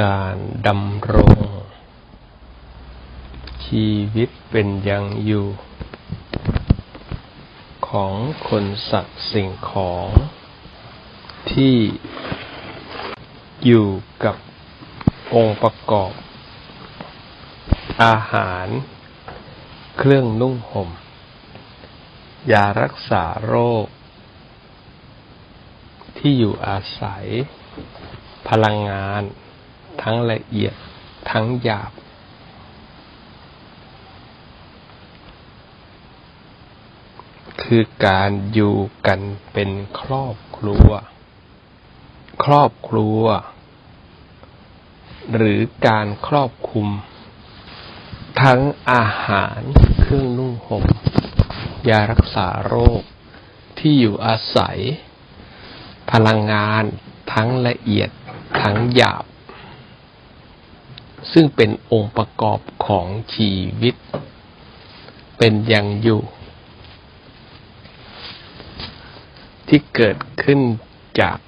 การดำรง ชีวิตเป็นยังอยู่ ของคนสัตว์สิ่งของ ที่อยู่กับองค์ประกอบ อาหาร เครื่องนุ่งห่ม ยารักษาโรค ที่อยู่อาศัยพลังงาน ทั้งละเอียดทั้งหยาบ คือการอยู่กันเป็นครอบครัว ครอบครัว หรือการครอบคุม ทั้งอาหารเครื่องนุ่งห่มยารักษาโรคที่อยู่อาศัย พลังงานทั้งละเอียดทั้งหยาบ ซึ่งเป็นองค์ประกอบของชีวิต เป็นอย่างอยู่ ที่เกิดขึ้นจาก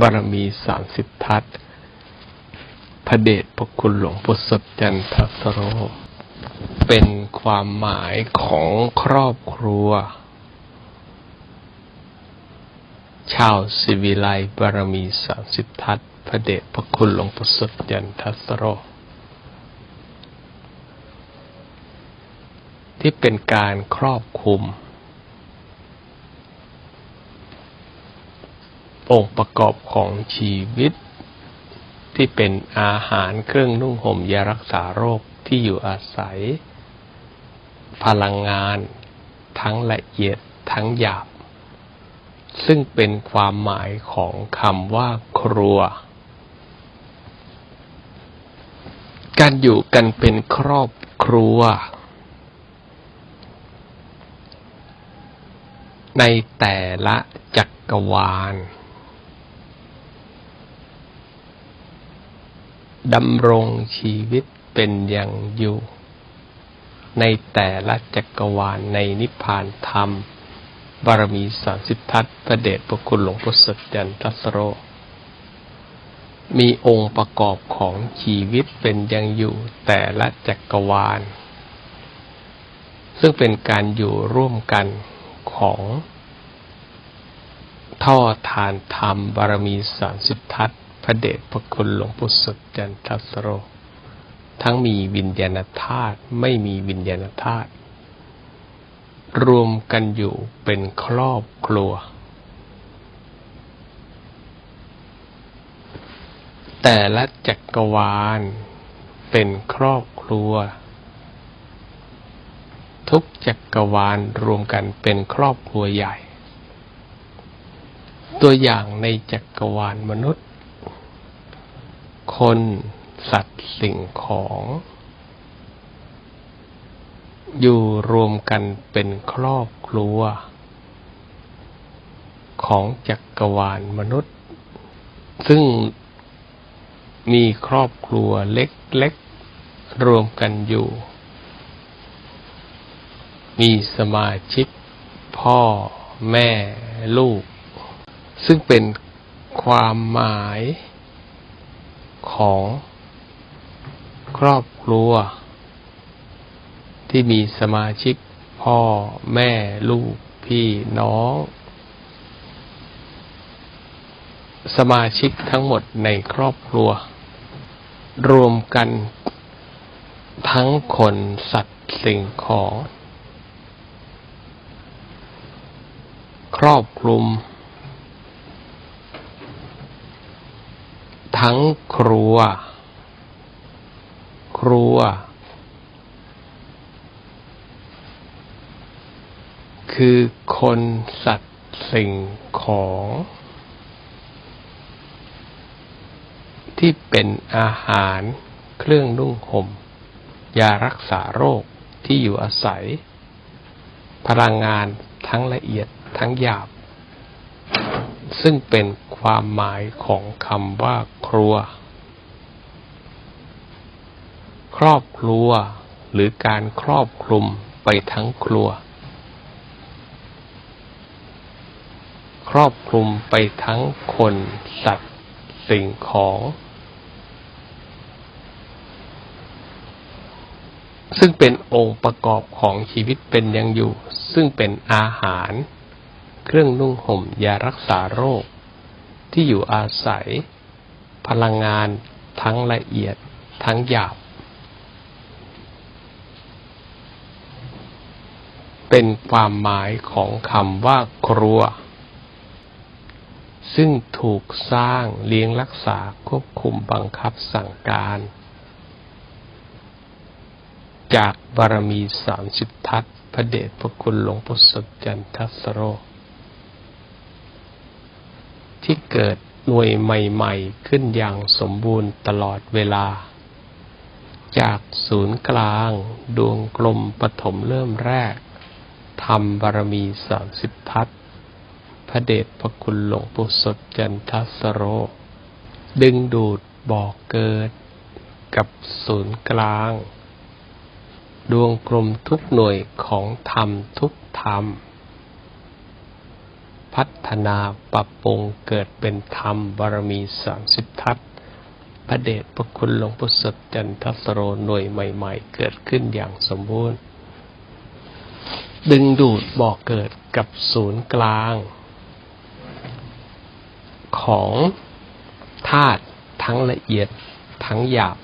บารมีสามสิบทัศพระเดชพระคุณหลวงปู่สดจันทสโร เป็นความหมายของครอบครัว ชาวสิวิไลบารมีสามสิบทัศพระเดชพระคุณหลวงปู่สดยันทัสโร ที่เป็นการครอบคุม องค์ประกอบของชีวิต ที่เป็นอาหารเครื่องนุ่งห่มยารักษาโรคที่อยู่อาศัย พลังงาน ทั้งละเอียดทั้งหยาบ ซึ่งเป็นความหมายของคำว่าครัว การอยู่กันเป็นครอบครัว ในแต่ละจักรวาลดำรงชีวิตเป็นอย่างอยู่ ในแต่ละจักรวาลในนิพพานธรรม บารมีสามสิบทัศน์ประเดชพระคุณหลวงพ่อสดจันทัสโร มีองค์ประกอบของชีวิตเป็นอย่างอยู่แต่ละจักรวาล ซึ่งเป็นการอยู่ร่วมกัน ของท่อทานธรรมบารมีสามสิบทัศพระเดชพระคุณหลวงปู่สดจันทัสโร ทั้งมีวิญญาณธาตุไม่มีวิญญาณธาตุรวมกันอยู่เป็นครอบครัว แต่ละจักรวาลเป็นครอบครัว ทุกจักรวาลรวมกันเป็นครอบครัวใหญ่ ตัวอย่างในจักรวาลมนุษย์ คนสัตว์สิ่งของ อยู่รวมกันเป็นครอบครัว ของจักรวาลมนุษย์ ซึ่งมีครอบครัวเล็กๆรวมกันอยู่ มีสมาชิก พ่อแม่ลูก ซึ่งเป็นความหมายของครอบครัว ที่มีสมาชิก พ่อแม่ลูก พี่น้อง สมาชิกทั้งหมดในครอบครัว รวมกันทั้งคนสัตว์สิ่งของ ครอบคลุม ทั้งครัว ครัว คือคนสัตว์สิ่งของ ที่เป็นอาหารเครื่องนุ่งห่ม ยารักษาโรคที่อยู่อาศัย พลังงานทั้งละเอียด ทั้งหยาบ ซึ่งเป็นความหมายของคำว่าครัว ครอบครัว หรือการครอบคลุมไปทั้งครัว ครอบคลุมไปทั้งคน สัตว์ สิ่งของซึ่งเป็นองค์ประกอบของชีวิตเป็นยังอยู่ ซึ่งเป็นอาหาร เครื่องนุ่งห่มยารักษาโรค ที่อยู่อาศัย พลังงานทั้งละเอียดทั้งหยาบ เป็นความหมายของคำว่าครัว ซึ่งถูกสร้างเลี้ยงรักษาควบคุมบังคับสั่งการ จากบารมีสามสิบทัศน์พระเดชพระคุณหลวงปู่สดจันทสโร ที่เกิดหน่วยใหม่ ๆ ขึ้นอย่างสมบูรณ์ตลอดเวลา จากศูนย์กลางดวงกลมปฐมเริ่มแรกทำบารมีสามสิบทัศพระเดชพระคุณหลวงปู่สดจันทสโร ดึงดูดบอกเกิดกับศูนย์กลาง ดวงกลมทุกหน่วยของธรรมทุกธรรม พัฒนาปรับปรุงเกิดเป็นธรรมบารมีสามสิบทัศพระเดชพระคุณหลวงปู่สดจันทสโรหน่วยใหม่ ๆ เกิดขึ้นอย่างสมบูรณ์ ดึงดูดบอกเกิดกับศูนย์กลาง ของธาตุทั้งละเอียดทั้งหยาบ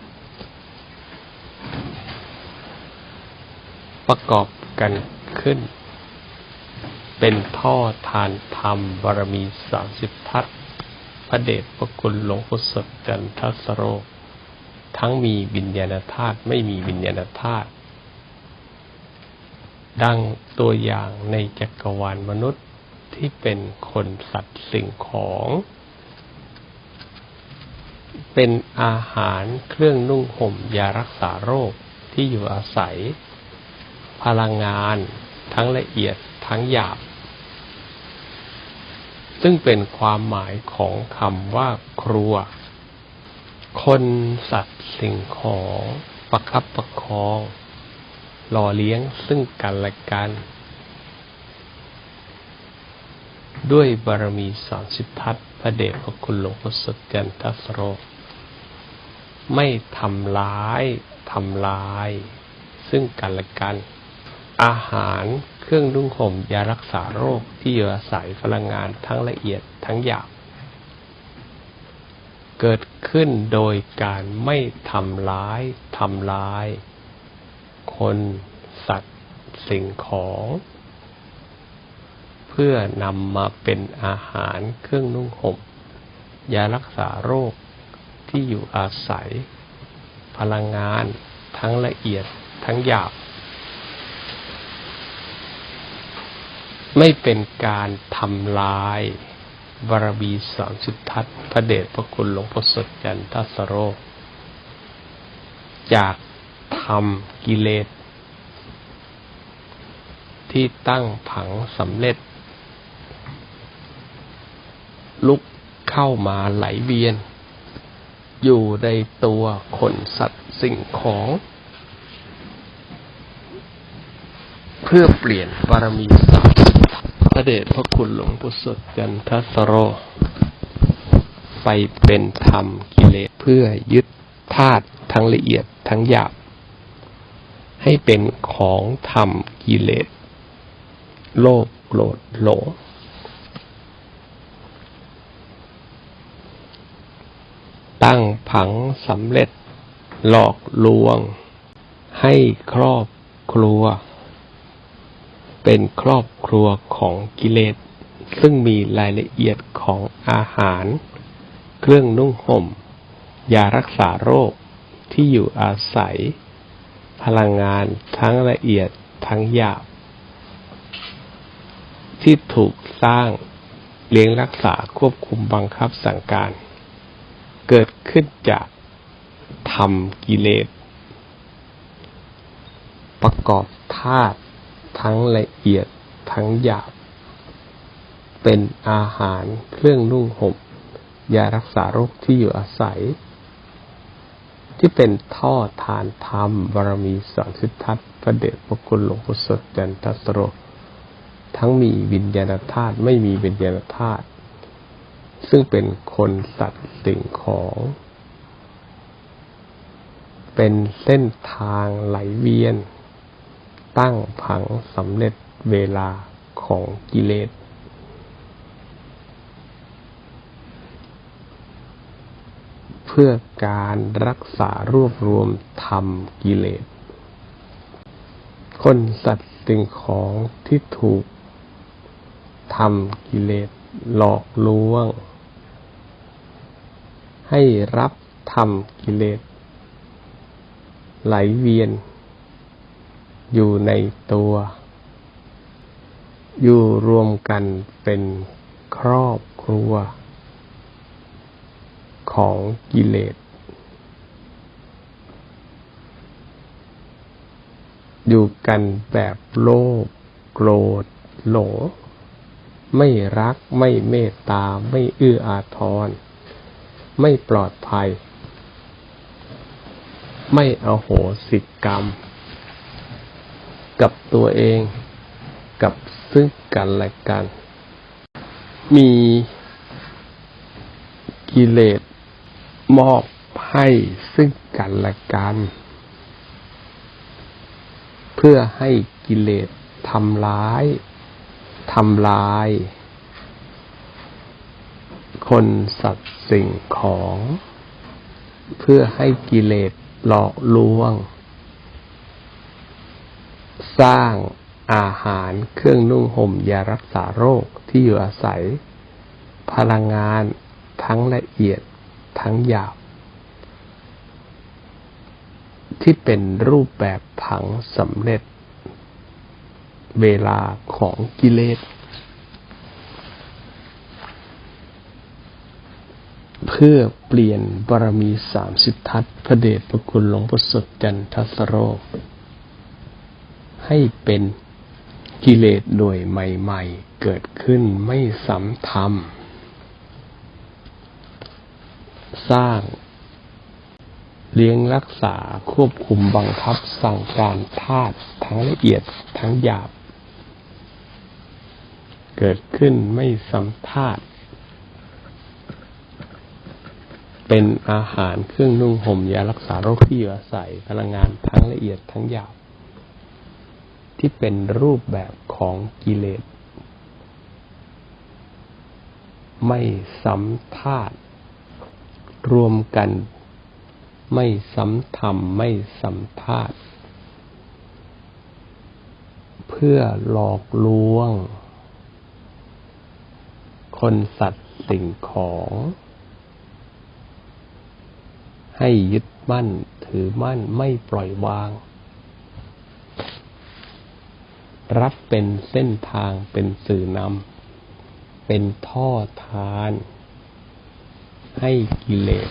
ประกอบกันขึ้น เป็นท่อทานธรรมบารมีสามสิบทัศพระเดชพระคุณหลวงพุทธสดจันทสโร ทั้งมีวิญญาณธาตุไม่มีวิญญาณธาตุดังตัวอย่างในจักรวาลมนุษย์ที่เป็นคนสัตว์สิ่งของ เป็นอาหารเครื่องนุ่งห่มยารักษาโรคที่อยู่อาศัย พลังงานทั้งละเอียดทั้งหยาบ ซึ่งเป็นความหมายของคำว่าครัว คนสัตว์สิ่งของประคับประคอง หล่อเลี้ยงซึ่งกันและกัน ด้วยบารมีสามสิบทัศพระเดชพระคุณหลวงพ่อสดจันทสโร ไม่ทำร้ายทำลาย ซึ่งกันและกัน อาหาร เครื่องนุ่งห่มยารักษาโรคที่อยู่อาศัยพลังงานทั้งละเอียดทั้งหยาบเกิดขึ้นโดยการไม่ทำร้ายทำลาย คนสัตว์สิ่งของ เพื่อนำมาเป็นอาหารเครื่องนุ่งห่มยารักษาโรคที่อยู่อาศัย พลังงานทั้งละเอียดทั้งหยาบ ไม่เป็นการทำลายบารมีสามสิบทัศพระเดชพระคุณหลวงพ่อสดจันทสโร จากทำกิเลส ที่ตั้งผังสำเร็จ ลุกเข้ามาไหลเวียน อยู่ในตัวคนสัตว์สิ่งของ เพื่อเปลี่ยนบารมีสามสิบ ระเดชพระคุณหลวงปู่สดจันทสโร ไปเป็นธรรมกิเลสเพื่อยึดธาตุทั้งละเอียดทั้งหยาบ ให้เป็นของธรรมกิเลส โลภโกรธหลงตั้งผังสำเร็จหลอกลวง ให้ครอบครัว เป็นครอบครัวของกิเลส ซึ่งมีรายละเอียดของอาหาร เครื่องนุ่งห่ม ยารักษาโรคที่อยู่อาศัย พลังงานทั้งละเอียดทั้งหยาบ ที่ถูกสร้างเลี้ยงรักษาควบคุมบังคับสั่งการ เกิดขึ้นจากธรรมกิเลส ประกอบธาตุ ทั้งละเอียดทั้งหยาบ เป็นอาหารเครื่องนุ่งห่มยารักษาโรคที่อยู่อาศัย ที่เป็นท่อทานธรรมบารมีสอนสิทธัตพระเดชพระคุณหลวงพ่อสดจันทสโรทั้งมีวิญญาณธาตุไม่มีวิญญาณธาตุซึ่งเป็นคนสัตว์สิ่งของ เป็นเส้นทางไหลเวียน ตั้งผังสำเร็จเวลาของกิเลส เพื่อการรักษารวบรวมธรรมกิเลส คนสัตว์สิ่งของที่ถูกทำกิเลสหลอกลวง ให้รับทำกิเลส ไหลเวียน อยู่ในตัว อยู่รวมกันเป็นครอบครัว ของกิเลส อยู่กันแบบโลภโกรธหลง ไม่รักไม่เมตตา ไม่เอื้ออาทร ไม่ปลอดภัย ไม่เอาโหสิกรรม กับตัวเอง กับซึ่งกันและกัน มีกิเลสมอบให้ซึ่งกันและกัน เพื่อให้กิเลสทำร้ายทำลาย คนสัตว์สิ่งของ เพื่อให้กิเลสหลอกลวง สร้างอาหารเครื่องนุ่งห่มยารักษาโรคที่อยู่อาศัย พลังงานทั้งละเอียดทั้งหยาบ ที่เป็นรูปแบบผังสำเร็จ เวลาของกิเลสเพื่อเปลี่ยนบารมีสามสิทธัตถ์พระเดชพระคุณหลวงพ่อสดจันทสโร ให้เป็นกิเลสโดยใหม่ ๆ เกิดขึ้นไม่ซ้ำทำสร้างเลี้ยงรักษาควบคุมบังคับสั่งการธาตุทั้งละเอียดทั้งหยาบ เกิดขึ้นไม่ซ้ำธาตุเป็นอาหารเครื่องนุ่งห่มยารักษาโรคที่อยู่อาศัยพลังงานทั้งละเอียดทั้งหยาบ ที่เป็นรูปแบบของกิเลส ไม่ซ้ำธาตุรวมกัน ไม่ซ้ำธรรม ไม่ซ้ำธาตุเพื่อหลอกลวง คนสัตว์สิ่งของ ให้ยึดมั่นถือมั่นไม่ปล่อยวาง รับเป็นเส้นทางเป็นสื่อนำเป็นท่อทาน ให้กิเลส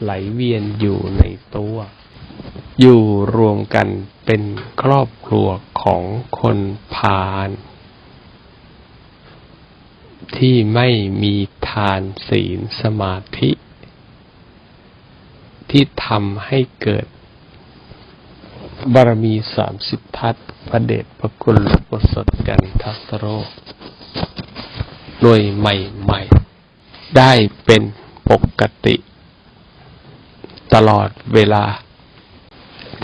ไหลเวียนอยู่ในตัว อยู่รวมกันเป็นครอบครัวของคนพาลที่ไม่มีทานศีลสมาธิ ที่ทำให้เกิด บารมีสามสิบทัศพระเดชพระคุณหลวงพ่อสดกันทัสโรโดยใหม่ๆ ได้เป็นปกติ ตลอดเวลา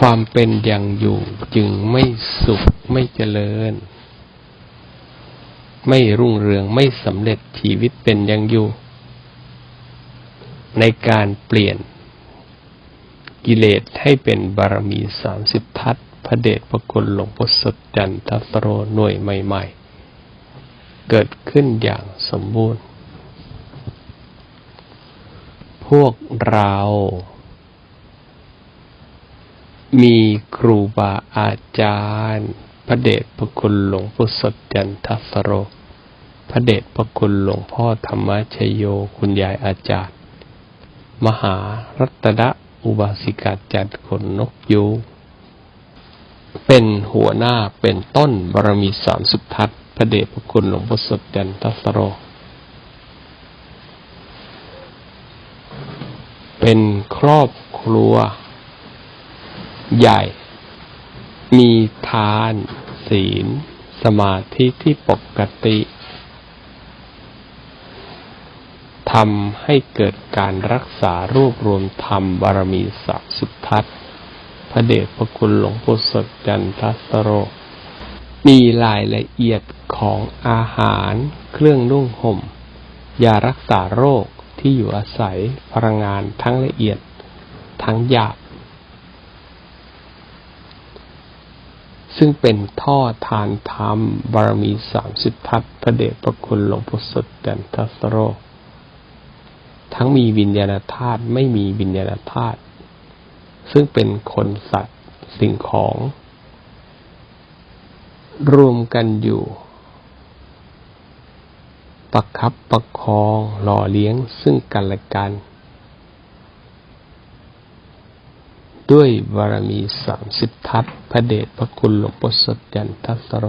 ความเป็นอย่างอยู่จึงไม่สุขไม่เจริญ ไม่รุ่งเรืองไม่สำเร็จชีวิตเป็นอย่างอยู่ ในการเปลี่ยน กิเลสให้เป็นบารมีสามสิบทัศพระเดชพระคุณหลวงพ่อสดจันทสโรหน่วยใหม่ ๆ เกิดขึ้นอย่างสมบูรณ์ พวกเรา มีครูบาอาจารย์ พระเดชพระคุณหลวงพ่อสดจันทสโร พระเดชพระคุณหลวงพ่อธรรมชโยคุณยายอาจารย์ มหารัตน อุบาสิกาจัดขนนกยูงเป็นหัวหน้าเป็นต้นบารมีสามสุทัศน์พระเดชพระคุณหลวงพ่อสดจันทสโร เป็นครอบครัว ใหญ่ มีทาน ศีล สมาธิที่ปกติ ทำให้เกิดการรักษารวบรวมธรรมบารมีสามสิบทัศน์พระเดชพระคุณหลวงปู่สดจันทัสโร มีรายละเอียดของอาหาร เครื่องนุ่งห่ม ยารักษาโรคที่อยู่อาศัยพลังงานทั้งละเอียด ทั้งหยาบ ซึ่งเป็นท่อทานธรรม บารมีสามสิบทัศพระเดชพระคุณหลวงปู่สดจันทัสโร ทั้งมีวิญญาณธาตุไม่มีวิญญาณธาตุซึ่งเป็นคนสัตว์สิ่งของ รวมกันอยู่ ประคับประคองหล่อเลี้ยงซึ่งกันและกัน ด้วยบารมีสามสิบทัศพระเดชพระคุณหลวงปู่สดจันทัสโร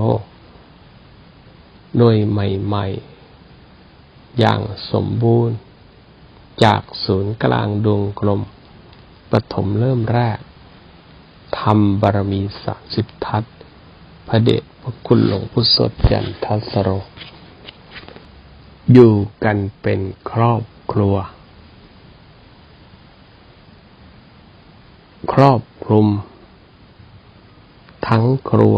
โดยใหม่ ๆ อย่างสมบูรณ์ จากศูนย์กลางดวงกลมปฐมเริ่มแรกทำบารมีสามสิบทัศพระเดชพระคุณหลวงปู่สดจันทัสโร อยู่กันเป็นครอบครัว ครอบคลุม ทั้งครัว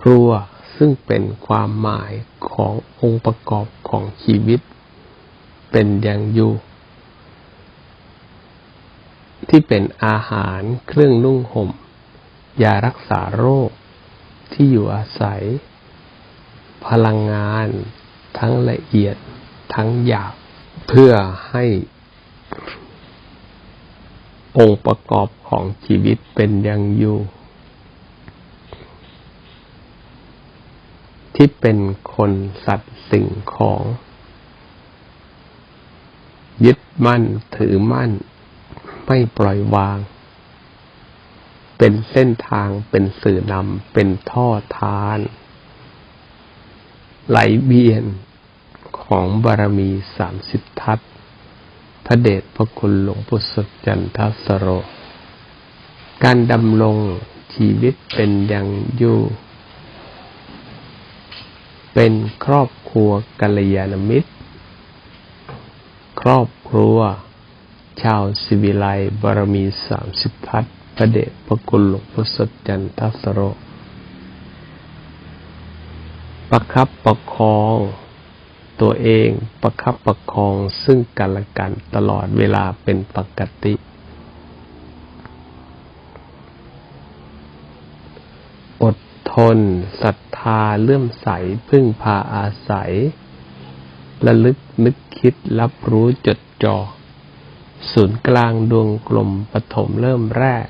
ครัว ซึ่งเป็นความหมายขององค์ประกอบของชีวิต เป็นอย่างอยู่ ที่เป็นอาหารเครื่องนุ่งห่มยารักษาโรคที่อยู่อาศัย พลังงานทั้งละเอียดทั้งหยาบเพื่อให้องค์ประกอบของชีวิตเป็นอย่างอยู่ ที่เป็นคนสัตว์สิ่งของ ยึดมั่นถือมั่น ไม่ปล่อยวาง เป็นเส้นทางเป็นสื่อนำเป็นท่อทาน ไหลเวียนของบารมีสามสิบทัศพระเดชพระคุณหลวงปู่สจันทสโร การดำรงชีวิตเป็นอย่างอยู่ เป็นครอบครัวกัลยาณมิตร ครอบครัว ชาวสิวิไลบารมีสามสิบทัศน์พระเดชพระคุณหลวงปู่สดจันทัสโร ประคับประคอง ตัวเองประคับประคองซึ่งกันและกันตลอดเวลาเป็นปกติ อด ทนศรัทธาเลื่อมใสพึ่งพาอาศัย ระลึกนึกคิดรับรู้จดจ่อศูนย์กลางดวงกลมปฐมเริ่มแรก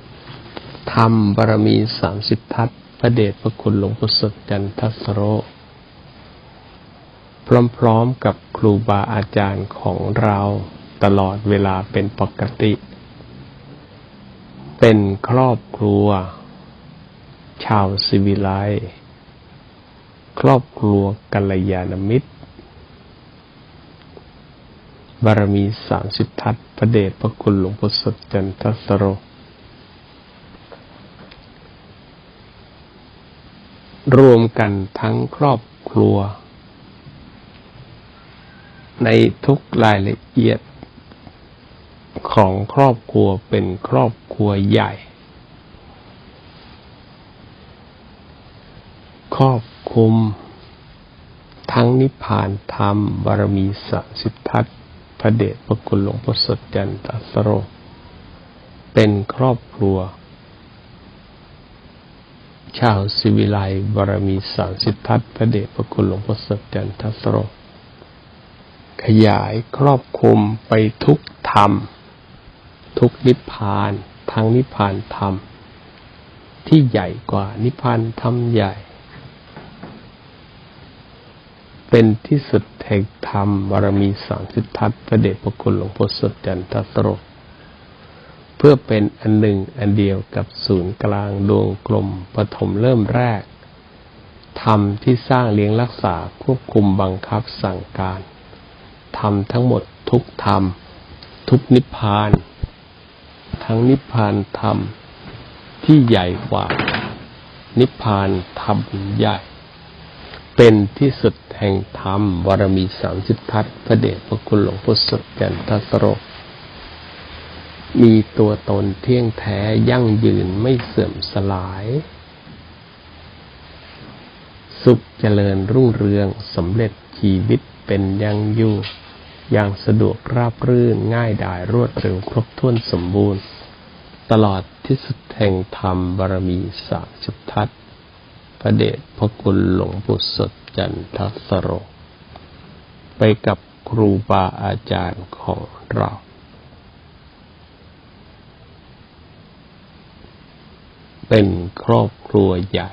ทำบารมีสามสิบทัศพระเดชพระคุณหลวงปู่สดจันทสโร พร้อมๆกับครูบาอาจารย์ของเราตลอดเวลาเป็นปกติ เป็นครอบครัว ชาวสิวิไลครอบครัวกัลยาณมิตร บารมีสามสิบทัศพระเดชพระคุณหลวงปู่สดจันทสโร รวมกันทั้งครอบครัว ในทุกรายละเอียดของครอบครัวเป็นครอบครัวใหญ่ ค รอบคลุม ทั้งนิพพานธรรม บารมีสามสิบทัศน์พระเดชพระคุณหลวงพ่อสดจันตสโร เป็นครอบครัว ชาวสิวิไลบารมีสามสิบทัศน์พระเดชพระคุณหลวงพ่อสดจันทสโร ขยายครอบคลุมไปทุกธรรม ทุกนิพพาน ทั้งนิพพานธรรม ที่ใหญ่กว่านิพพานธรรมใหญ่ เป็นที่สุดแห่งธรรมบารมีสามสิบทัศพระเดชพระคุณหลวงพ่อสดจันทสโรเพื่อเป็นอันหนึ่งอันเดียวกับศูนย์กลางดวงกลมปฐมเริ่มแรกธรรมที่สร้างเลี้ยงรักษาควบคุมบังคับสั่งการธรรมทั้งหมดทุกธรรม ทุกนิพพาน ทั้งนิพพานธรรมที่ใหญ่กว่า นิพพานธรรมใหญ่ เป็นที่สุดแห่งธรรมบารมีสามสิบทัศพระเดชพระคุณหลวงพ่อสดจันทสโรมีตัวตนเที่ยงแท้ยั่งยืนไม่เสื่อมสลาย สุขเจริญรุ่งเรืองสำเร็จชีวิตเป็นยังอยู่อย่างสะดวกราบรื่นง่ายดายรวดเร็วครบถ้วนสมบูรณ์ ตลอดที่สุดแห่งธรรมบารมีสามสิบทัศน พระเดชพระคุณหลวงปู่สดจันทสโร ไปกับครูบาอาจารย์ของเรา เป็นครอบครัวใหญ่